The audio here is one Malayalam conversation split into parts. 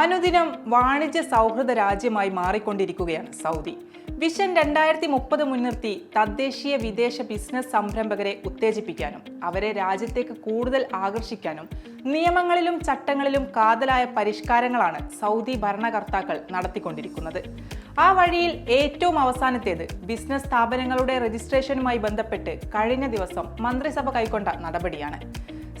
അനുദിനം വാണിജ്യ സൗഹൃദ രാജ്യമായി മാറിക്കൊണ്ടിരിക്കുകയാണ് സൗദി. വിഷൻ രണ്ടായിരത്തി മുപ്പത് മുൻനിർത്തി തദ്ദേശീയ വിദേശ ബിസിനസ് സംരംഭകരെ ഉത്തേജിപ്പിക്കാനും അവരെ രാജ്യത്തേക്ക് കൂടുതൽ ആകർഷിക്കാനും നിയമങ്ങളിലും ചട്ടങ്ങളിലും കാതലായ പരിഷ്കാരങ്ങളാണ് സൗദി ഭരണകർത്താക്കൾ നടത്തിക്കൊണ്ടിരിക്കുന്നത്. ആ വഴിയിൽ ഏറ്റവും അവസാനത്തേത് ബിസിനസ് സ്ഥാപനങ്ങളുടെ രജിസ്ട്രേഷനുമായി ബന്ധപ്പെട്ട് കഴിഞ്ഞ ദിവസം മന്ത്രിസഭ കൈക്കൊണ്ട നടപടിയാണ്.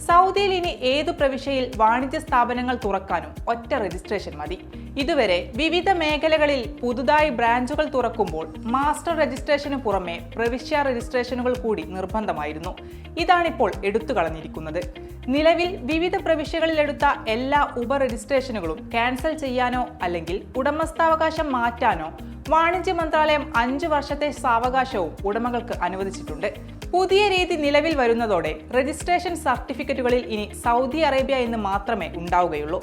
സൗദിയിൽ ഇനി ഏതു പ്രവിശ്യയിൽ വാണിജ്യ സ്ഥാപനങ്ങൾ തുറക്കാനും ഒറ്റ രജിസ്ട്രേഷൻ മതി. ഇതുവരെ വിവിധ മേഖലകളിൽ പുതുതായി ബ്രാഞ്ചുകൾ തുറക്കുമ്പോൾ മാസ്റ്റർ രജിസ്ട്രേഷന് പുറമെ പ്രവിശ്യ രജിസ്ട്രേഷനുകൾ കൂടി നിർബന്ധമായിരുന്നു. ഇതാണിപ്പോൾ എടുത്തു കളഞ്ഞിരിക്കുന്നത്. നിലവിൽ വിവിധ പ്രവിശ്യകളിൽ എടുത്ത എല്ലാ ഉപ രജിസ്ട്രേഷനുകളും ക്യാൻസൽ ചെയ്യാനോ അല്ലെങ്കിൽ ഉടമസ്ഥാവകാശം മാറ്റാനോ വാണിജ്യ മന്ത്രാലയം അഞ്ചു വർഷത്തെ സാവകാശവും ഉടമകൾക്ക് അനുവദിച്ചിട്ടുണ്ട്. പുതിയ രീതി നിലവിൽ വരുന്നതോടെ രജിസ്ട്രേഷൻ സർട്ടിഫിക്കറ്റുകളിൽ ഇനി സൗദി അറേബ്യ എന്ന് മാത്രമേ ഉണ്ടാവുകയുള്ളൂ.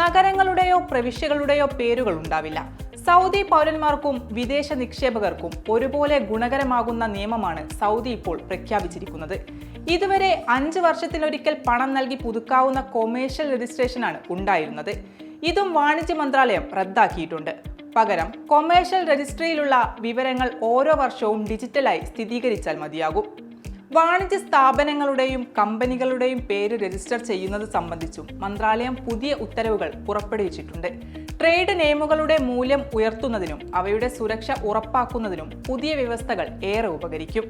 നഗരങ്ങളുടെയോ പ്രവിശ്യകളുടെയോ പേരുകൾ ഉണ്ടാവില്ല. സൗദി പൗരന്മാർക്കും വിദേശ നിക്ഷേപകർക്കും ഒരുപോലെ ഗുണകരമാകുന്ന നിയമമാണ് സൗദി ഇപ്പോൾ പ്രഖ്യാപിച്ചിരിക്കുന്നത്. ഇതുവരെ അഞ്ച് വർഷത്തിലൊരിക്കൽ പണം നൽകി പുതുക്കാവുന്ന കൊമേഴ്ഷ്യൽ രജിസ്ട്രേഷനാണ് ഉണ്ടായിരുന്നത്. ഇതും വാണിജ്യ മന്ത്രാലയം റദ്ദാക്കിയിട്ടുണ്ട്. പകരം കൊമേഴ്ഷ്യൽ രജിസ്ട്രിയിലുള്ള വിവരങ്ങൾ ഓരോ വർഷവും ഡിജിറ്റലായി സ്ഥിരീകരിച്ചാൽ മതിയാകും. വാണിജ്യ സ്ഥാപനങ്ങളുടെയും കമ്പനികളുടെയും പേര് രജിസ്റ്റർ ചെയ്യുന്നത് സംബന്ധിച്ചും മന്ത്രാലയം പുതിയ ഉത്തരവുകൾ പുറപ്പെടുവിച്ചിട്ടുണ്ട്. ട്രേഡ് നെയിമുകളുടെ മൂല്യം ഉയർത്തുന്നതിനും അവയുടെ സുരക്ഷ ഉറപ്പാക്കുന്നതിനും പുതിയ വ്യവസ്ഥകൾ ഏറെ ഉപകരിക്കും.